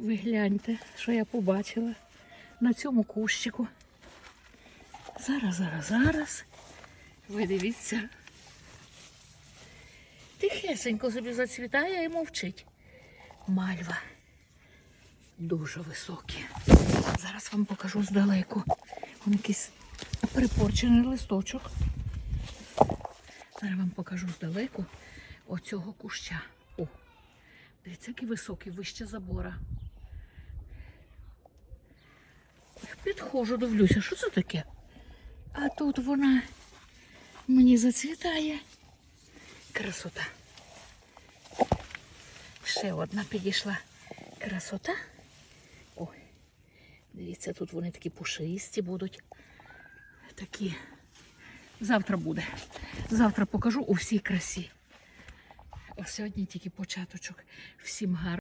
Ви гляньте, що я побачила на цьому кущику. Зараз, зараз, зараз. Ви дивіться. Тихесенько собі зацвітає і мовчить. Мальва. Дуже високі. Зараз вам покажу здалеку. Вон якийсь припорчений листочок. Зараз вам покажу здалеку оцього куща. О, дивіться, який високий, вище забора. Підходжу, дивлюся, що це таке? А тут вона мені зацвітає. Красота. Ще одна підійшла красота. Ой, дивіться, тут вони такі пушисті будуть. Такі. Завтра буде. Завтра покажу у всій красі. А сьогодні тільки початочок. Всім гарно.